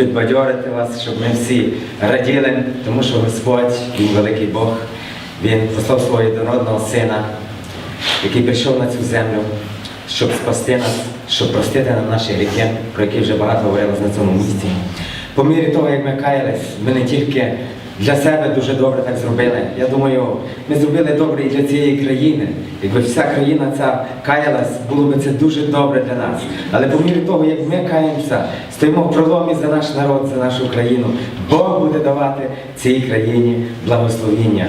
Підбадьорити вас, щоб ми всі раділи, тому що Господь, Він великий Бог, Він послав свого єдинородного Сина, який прийшов на цю землю, щоб спасти нас, щоб простити нам наші гріхи, про які вже багато говорилось на цьому місці. По мірі того, як ми каялись, ми не тільки для себе дуже добре так зробили. Я думаю, ми зробили добре і для цієї країни. Якби вся країна ця каялась, було б це дуже добре для нас. Але по мірі того, як ми каємося, стоїмо в проломі за наш народ, за нашу країну, Бог буде давати цій країні благословіння.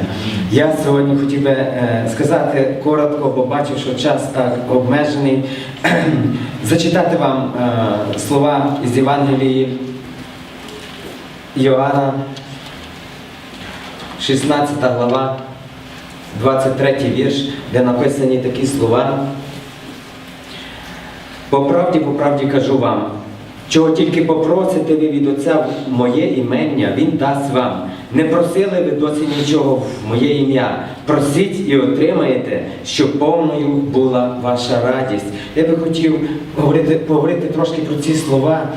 Я сьогодні хотів би е, сказати коротко, бо бачу, що час так обмежений. Зачитати вам е, слова із Євангелії Йоанна, 16 глава, 23 вірш, де написані такі слова. По правді, по правді кажу вам, чого тільки попросите ви від Отця в моє імення, Він дасть вам. Не просили ви досі нічого в моє ім'я. Просіть і отримаєте, щоб повною була ваша радість. Я би хотів говорити, поговорити трошки про ці слова,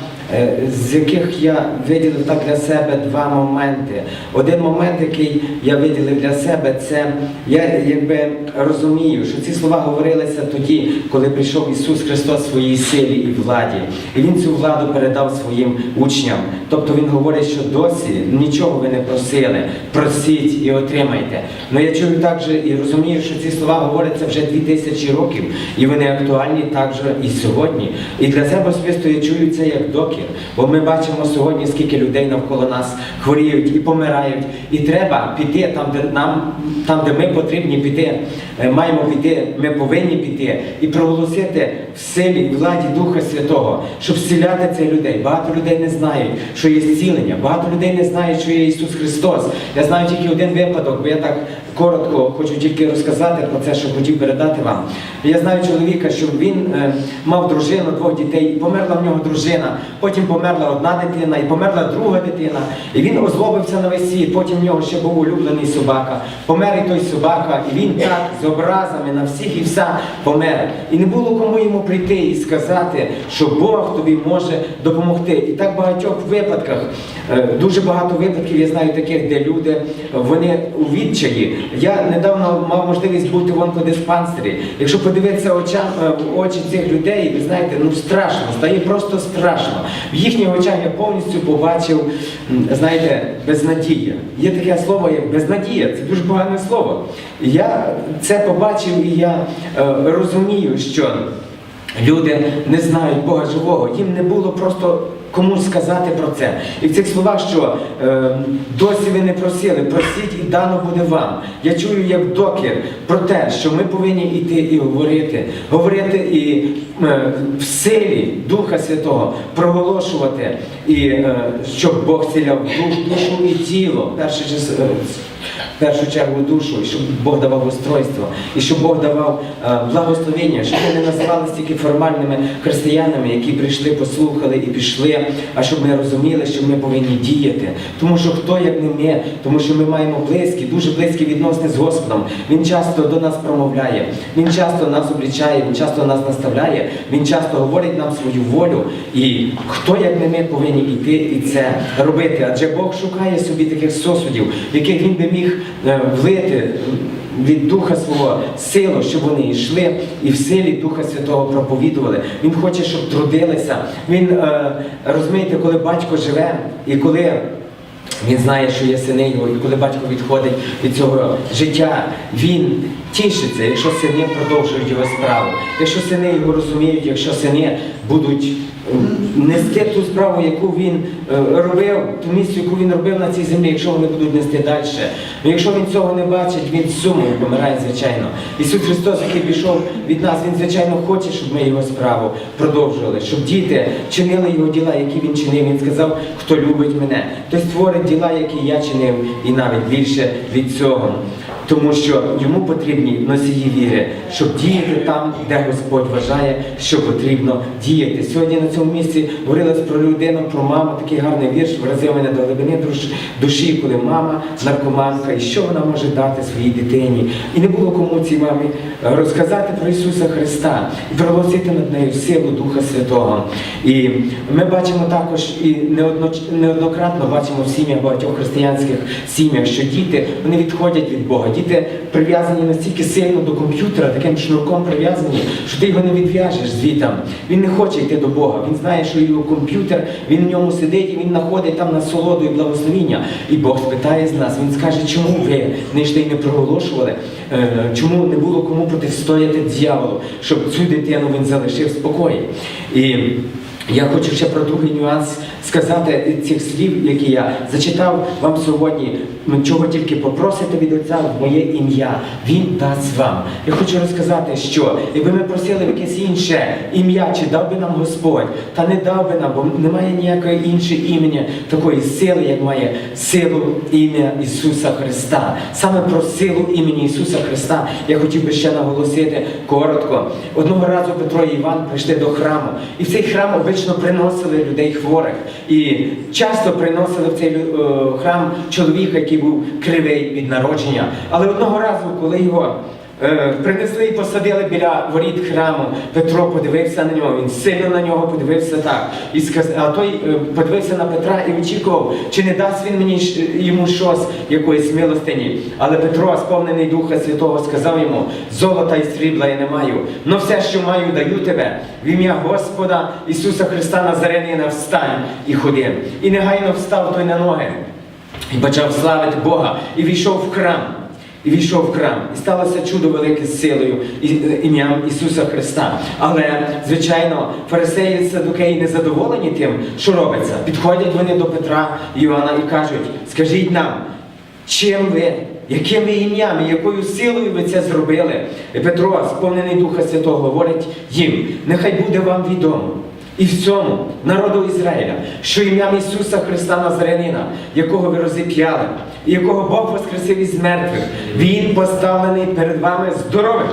з яких я виділив так для себе два моменти. Один момент, який я виділив для себе, це я якби розумію, що ці слова говорилися тоді, коли прийшов Ісус Христос в своїй силі і владі. І Він цю владу передав своїм учням. Тобто Він говорить, що досі нічого ви не просили, просіть і отримайте. Ну я чую також і розумію, що ці слова говоряться вже дві тисячі років, і вони актуальні також і сьогодні. І для себе особисто я чую це як докір, бо ми бачимо сьогодні, скільки людей навколо нас хворіють і помирають. І треба піти там, де нам, там, де ми потрібні піти, е, маємо піти, ми повинні піти і проголосити в силі і владі Духа Святого, щоб зціляти цих людей. Багато людей не знають, що є зцілення, багато людей не знають, що є Ісус Христос. Я знаю тільки один випадок, бо я так коротко хочу тільки розказати про це, що хотів передати вам. Я знаю чоловіка, що він е, мав дружину, двох дітей, померла в нього дружина, потім померла одна дитина, і померла друга дитина. І він озлобився на весь світ, потім в нього ще був улюблений собака. Помер і той собака, і він так з образами на всіх і вся помер. І не було кому йому прийти і сказати, що Бог тобі може допомогти. І так в багатьох випадках, е, дуже багато випадків я знаю таких, де люди вони у відчаї. Я недавно мав можливість бути в онкодиспансері. Якщо подивитися очам е, в очі цих людей, ви знаєте, ну страшно, стає просто страшно. В їхніх очах я повністю побачив, знаєте, безнадія. Є таке слово, як безнадія, це дуже погане слово. Я це побачив і я е, розумію, що люди не знають Бога живого, їм не було просто комусь сказати про це. І в цих словах, що е, досі ви не просили, просіть і дано буде вам. Я чую як докір про те, що ми повинні йти і говорити, говорити і е, в силі Духа Святого проголошувати, і е, щоб Бог ціляв дух, душу і тіло. Перше в першу чергу душу, і щоб Бог давав устройство, і щоб Бог давав е, благословення, щоб ми не називалися тільки формальними християнами, які прийшли, послухали і пішли, а щоб ми розуміли, що ми повинні діяти. Тому що хто як не ми, тому що ми маємо близькі, дуже близькі відносини з Господом. Він часто до нас промовляє, він часто нас облічає, він часто нас наставляє, він часто говорить нам свою волю. І хто як не ми повинні йти і це робити? Адже Бог шукає собі таких сосудів, яких він би міг влити від Духа свого силу, щоб вони йшли і в силі Духа Святого проповідували. Він хоче, щоб трудилися. Він е, розумієте, коли батько живе і коли. Він знає, що є сини його, і коли батько відходить від цього життя, він тішиться, якщо сини продовжують його справу, якщо сини його розуміють, якщо сини будуть нести ту справу, яку він е, робив, ту місію, яку він робив на цій землі, якщо вони будуть нести далі. Ну, якщо він цього не бачить, він сумою помирає, звичайно. Ісус Христос, який пішов від нас, Він, звичайно, хоче, щоб ми його справу продовжували, щоб діти чинили його діла, які він чинив. Він сказав, хто любить мене, той створить діла, які я чинив, і навіть більше від цього. Тому що йому потрібні носії віри, щоб діяти там, де Господь вважає, що потрібно діяти. Сьогодні на цьому місці говорилось про людину, про маму, такий гарний вірш вразив мене до глибини душі, коли мама наркоманка, і що вона може дати своїй дитині. І не було кому цій мамі е, розказати про Ісуса Христа і проголосити над нею силу Духа Святого. І ми бачимо також і неоднократно бачимо в сім'ях багатьох християнських сім'ях, що діти вони відходять від Бога. Діти прив'язані настільки сильно до комп'ютера, таким шнурком прив'язані, що ти його не відв'яжеш звітам. Він не хоче йти до Бога. Він знає, що його комп'ютер, він в ньому сидить і він знаходить там насолоду і благословіння. І Бог спитає з нас. Він скаже, чому ви і не проголошували, е, чому не було кому протистояти дьяволу, щоб цю дитину він залишив спокої. І я хочу ще про другий нюанс сказати цих слів, які я зачитав вам сьогодні. Чого тільки попросите від Отця в моє ім'я, Він дасть вам. Я хочу розказати, що якби ми просили якесь інше ім'я, чи дав би нам Господь, та не дав би нам, бо немає ніякої іншої імені, такої сили, як має силу ім'я Ісуса Христа. Саме про силу імені Ісуса Христа я хотів би ще наголосити коротко. Одного разу Петро і Іван прийшли до храму, і в цей храм обично приносили людей хворих. І часто приносили в цей е, храм чоловіка, який був кривий від народження. Але одного разу, коли його принесли і посадили біля воріт храму, Петро подивився на нього, він сильно на нього подивився так. І сказ... А той е, подивився на Петра і очікував, чи не дасть він мені йому щось, якоїсь милостині. Але Петро, сповнений Духа Святого, сказав йому: золота і срібла я не маю, но все, що маю, даю тебе. В ім'я Господа Ісуса Христа Назарянина встань і ходи. І негайно встав той на ноги і почав славити Бога, і війшов в храм. І війшов в храм, і сталося чудо велике з силою і- ім'ям Ісуса Христа. Але, звичайно, фарисеї садукеї не задоволені тим, що робиться. Підходять вони до Петра і Іоанна і кажуть: скажіть нам, чим ви, яким ви ім'ям, якою силою ви це зробили? І Петро, сповнений Духа Святого, говорить їм: нехай буде вам відомо. І всьому народу Ізраїля, що ім'ям Ісуса Христа Назарянина, якого ви розіп'яли, якого Бог воскресив із мертвих, Він поставлений перед вами здоровим.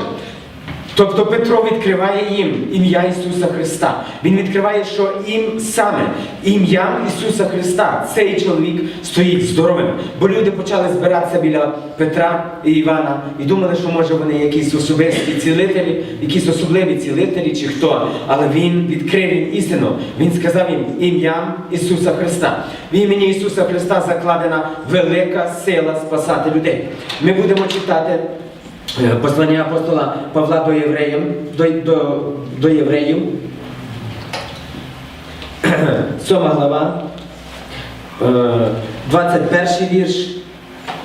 Тобто Петро відкриває їм ім'я Ісуса Христа. Він відкриває, що їм саме ім'ям Ісуса Христа цей чоловік стоїть здоровим. Бо люди почали збиратися біля Петра і Івана і думали, що може вони якісь особисті цілителі, якісь особливі цілителі чи хто. Але він відкрив їм істину. Він сказав їм ім'ям Ісуса Христа. В імені Ісуса Христа закладена велика сила спасати людей. Ми будемо читати. Е, Послання апостола Павла до євреїв, до, до, до євреїв, сьома глава, е, 21 вірш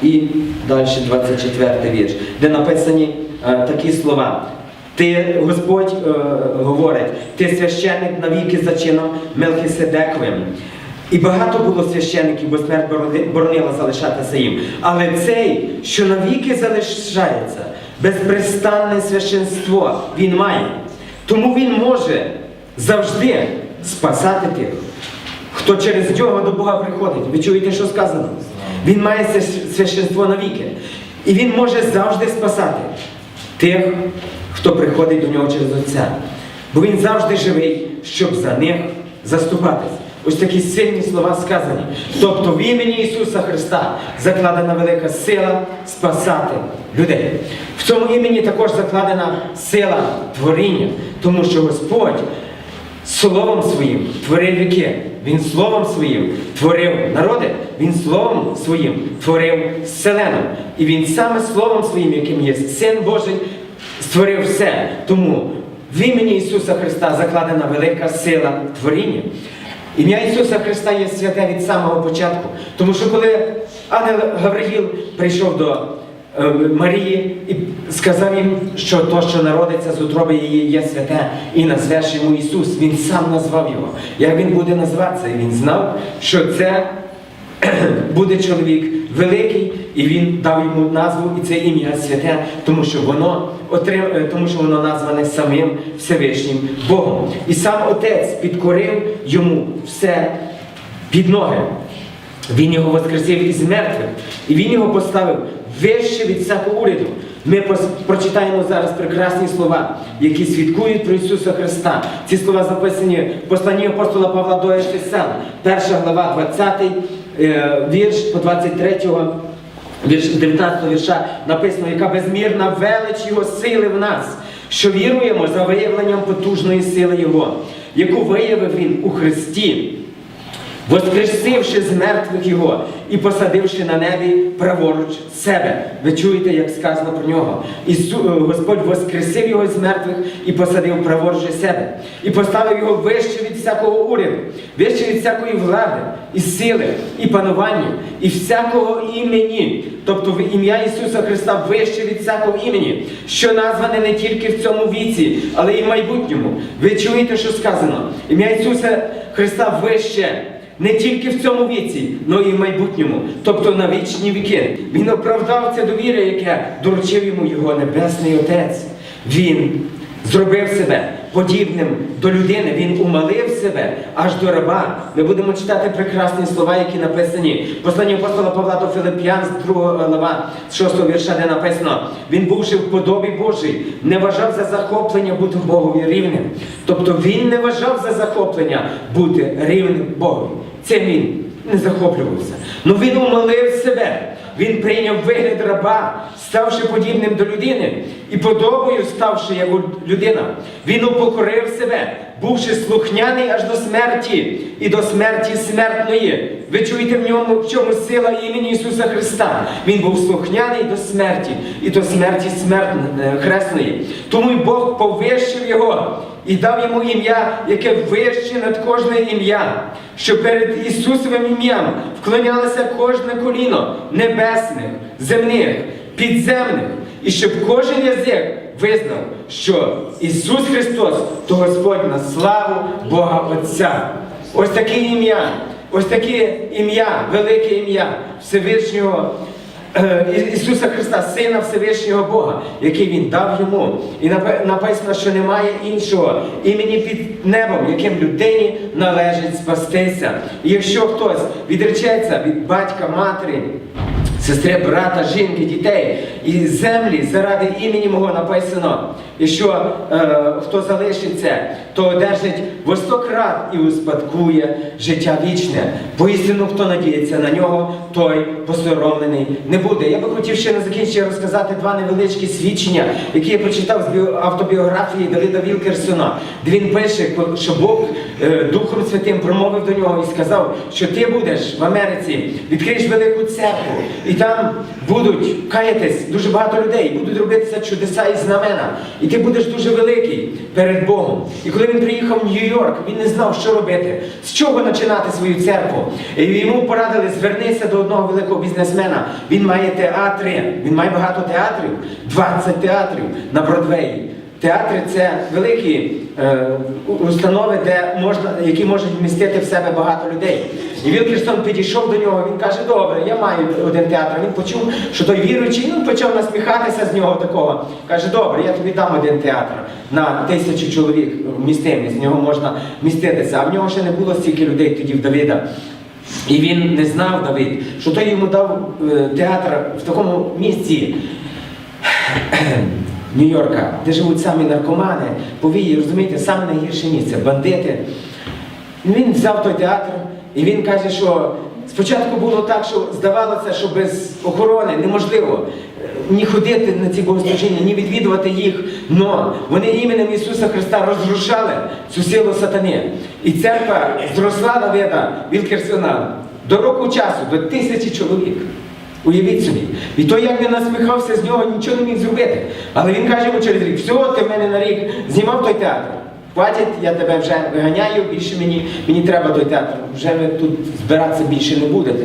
і далі 24 вірш, де написані е, такі слова. Ти, Господь е, говорить, ти священник навіки за чином Мелхиседековим. І багато було священників, бо смерть боронила залишатися їм. Але цей, що навіки залишається, безпрестанне священство він має. Тому він може завжди спасати тих, хто через нього до Бога приходить. Ви чуєте, що сказано? Він має священство навіки. І він може завжди спасати тих, хто приходить до нього через Отця. Бо він завжди живий, щоб за них заступатись. Ось такі сильні слова сказані. Тобто в імені Ісуса Христа закладена велика сила спасати людей. В цьому імені також закладена сила творіння, тому що Господь Словом своїм творив віки. Він словом своїм творив народи, він словом своїм творив вселену. І він саме словом своїм, яким є Син Божий, створив все. Тому в імені Ісуса Христа закладена велика сила творіння. Ім'я Ісуса Христа є святе від самого початку. Тому що коли ангел Гавриїл прийшов до е, Марії і сказав їм, що то, що народиться з утроби її, є святе, і назвеш йому Ісус. Він сам назвав його. Як він буде називатися? Він знав, що це буде чоловік великий, і він дав йому назву, і це ім'я святе, тому що воно отрим... е, тому що воно назване самим Всевишнім Богом. І сам Отець підкорив йому все під ноги. Він його воскресив із мертвих, і він його поставив вище від всякого уряду. Ми прочитаємо зараз прекрасні слова, які свідкують про Ісуса Христа. Ці слова записані в посланні апостола Павла до Ефесян, перша глава, 20 е, вірш по 23 вірш, 19 вірша написано, яка безмірна велич Його сили в нас, що віруємо за виявленням потужної сили Його, яку виявив Він у Христі воскресивши з мертвих його і посадивши на небі праворуч себе. Ви чуєте, як сказано про нього. Ісу, е, Господь воскресив його з мертвих і посадив праворуч себе, і поставив його вище від всякого уряду, вище від всякої влади, і сили, і панування, і всякого імені. Тобто в ім'я Ісуса Христа вище від всякого імені, що назване не тільки в цьому віці, але й в майбутньому. Ви чуєте, що сказано? Ім'я Ісуса Христа вище. Не тільки в цьому віці, але і в майбутньому, тобто на вічні віки. Він оправдав це довір'я, яке доручив йому його Небесний Отець. Він зробив себе подібним до людини, він умалив себе аж до раба. Ми будемо читати прекрасні слова, які написані. Послання апостола Павла до Филип'ян з 2 глава, з 6 вірша, де написано: Він бувши в подобі Божій, не вважав за захоплення бути Богові рівним. Тобто він не вважав за захоплення бути рівним Богові. Це він не захоплювався. Ну він умолив себе. Він прийняв вигляд раба, ставши подібним до людини, і подобою ставши як людина. Він упокорив себе, бувши слухняний аж до смерті і до смерті смертної. Ви чуєте в ньому в чому сила імені Ісуса Христа. Він був слухняний до смерті і до смерті смертної хресної. Тому й Бог повищив його і дав йому ім'я, яке вище над кожне ім'я, що перед Ісусовим ім'ям вклонялося кожне коліно небесних, земних, підземних, і щоб кожен язик визнав, що Ісус Христос то Господь на славу Бога Отця. Ось таке ім'я, ось таке ім'я, велике ім'я Всевишнього. Е, Ісуса Христа, Сина Всевишнього Бога, який Він дав йому. І написано, що немає іншого імені під небом, яким людині належить спастися. І якщо хтось відречеться від батька, матері, сестри, брата, жінки, дітей і землі заради імені мого написано, і що е, хто залишиться, то одержить во сто крат і успадкує життя вічне. Поістину, хто надіється на нього, той посоромлений не буде. Я би хотів ще на закінчення розказати два невеличкі свідчення, які я прочитав з автобіографії Давида Вілкерсона, де він пише, що Бог е, Духом Святим промовив до нього і сказав, що ти будеш в Америці, відкриєш велику церкву, і там будуть каятись дуже багато людей, будуть робитися чудеса і знамена. І ти будеш дуже великий перед Богом. І коли він приїхав в Нью-Йорк, він не знав, що робити, з чого починати свою церкву. І йому порадили звернися до одного великого бізнесмена. Він має театри, він має багато театрів, 20 театрів на Бродвеї. Театри це великі е, установи, де можна, які можуть вмістити в себе багато людей. І Вілкерсон підійшов до нього, він каже, добре, я маю один театр. Він почув, що той віруючий, ну почав насміхатися з нього такого. Каже, добре, я тобі дам один театр на тисячу чоловік вмістимий, з нього можна вміститися. А в нього ще не було стільки людей тоді в Давида. І він не знав Давид, що той йому дав е, театр в такому місці. Нью-Йорка, де живуть самі наркомани, повії, розумієте, саме найгірше місце, бандити. Він взяв той театр і він каже, що спочатку було так, що здавалося, що без охорони неможливо е, ні ходити на ці богослужіння, ні відвідувати їх. Но вони іменем Ісуса Христа розрушали цю силу сатани. І церква зросла Давида Вілкерсона до року часу, до тисячі чоловік. Уявіть собі. І той, як він насміхався з нього, нічого не міг зробити. Але він каже йому через рік, все, ти в мене на рік знімав той театр. Хватить, я тебе вже виганяю, більше мені, мені треба той театр. Вже ви тут збиратися більше не будете.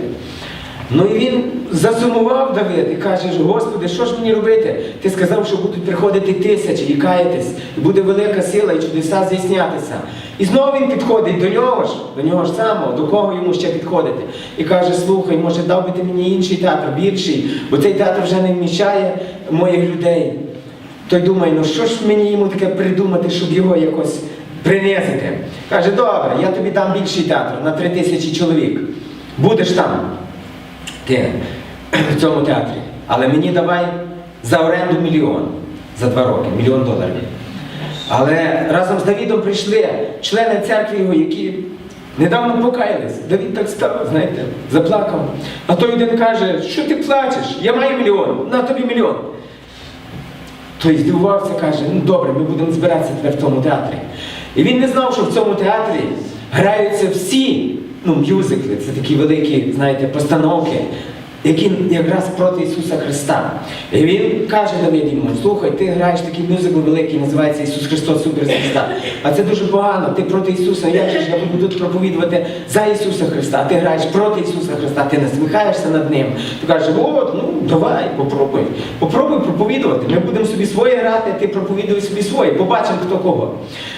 Ну і він засумував Давид і каже, Господи, що ж мені робити? Ти сказав, що будуть приходити тисячі і каятись, і буде велика сила і чудеса здійснятися. І знову він підходить до нього ж, до нього ж самого, до кого йому ще підходити. І каже, слухай, може дав би ти мені інший театр, більший, бо цей театр вже не вміщає моїх людей. Той думає, ну що ж мені йому таке придумати, щоб його якось принизити. Каже, добре, я тобі дам більший театр на три тисячі чоловік. Будеш там, ти в цьому театрі. Але мені давай за оренду мільйон за два роки, мільйон доларів. Але разом з Давідом прийшли члени церкви його, які недавно покаялись. Давід так став, знаєте, заплакав. А той один каже, що ти плачеш? Я маю мільйон, на тобі мільйон. Той здивувався, каже, ну добре, ми будемо збиратися тебе в тому театрі. І він не знав, що в цьому театрі граються всі ну, мюзикли, це такі великі, знаєте, постановки, які якраз проти Ісуса Христа. І він каже Давид слухай, ти граєш такий мюзикл великий, називається Ісус Христос Супер Христа. А це дуже погано, ти проти Ісуса, як же я буду проповідувати за Ісуса Христа, ти граєш проти Ісуса Христа, ти насміхаєшся над Ним. Ти кажеш, от, ну давай, попробуй. Попробуй проповідувати. Ми будемо собі своє грати, ти проповідуй собі своє, побачимо хто кого.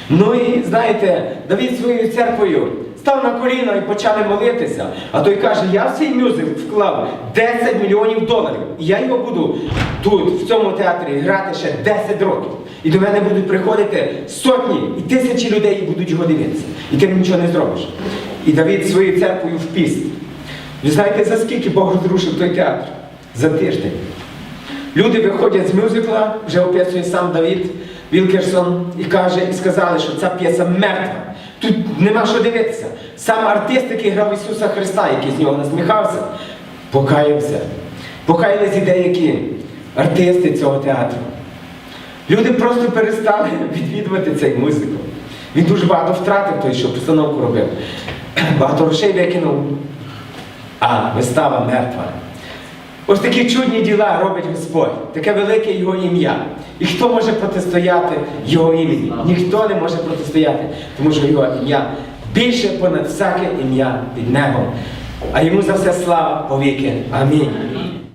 Ну і знаєте, Давід своєю церквою став на коліна і почали молитися. А той каже, я в цей мюзик вклав 10 мільйонів доларів. І я його буду тут, в цьому театрі, грати ще 10 років. І до мене будуть приходити сотні і тисячі людей і будуть його дивитися. І ти нічого не зробиш. І Давід своєю церквою в піст. Ви знаєте, за скільки Бог розрушив той театр? За тиждень. Люди виходять з мюзикла, вже описує сам Давід Вілкерсон, і каже, і сказали, що ця п'єса мертва. Тут нема що дивитися. Сам артист, який грав Ісуса Христа, який з нього насміхався, покаявся. Покаялись і деякі артисти цього театру. Люди просто перестали відвідувати цей мюзикл. Він дуже багато втратив той, що постановку робив. Багато грошей викинув, а вистава мертва. Ось такі чудні діла робить Господь, таке велике Його ім'я. І хто може протистояти Його імені? Ніхто не може протистояти, тому що Його ім'я більше понад всяке ім'я під небом. А йому за все слава повіки. Амінь.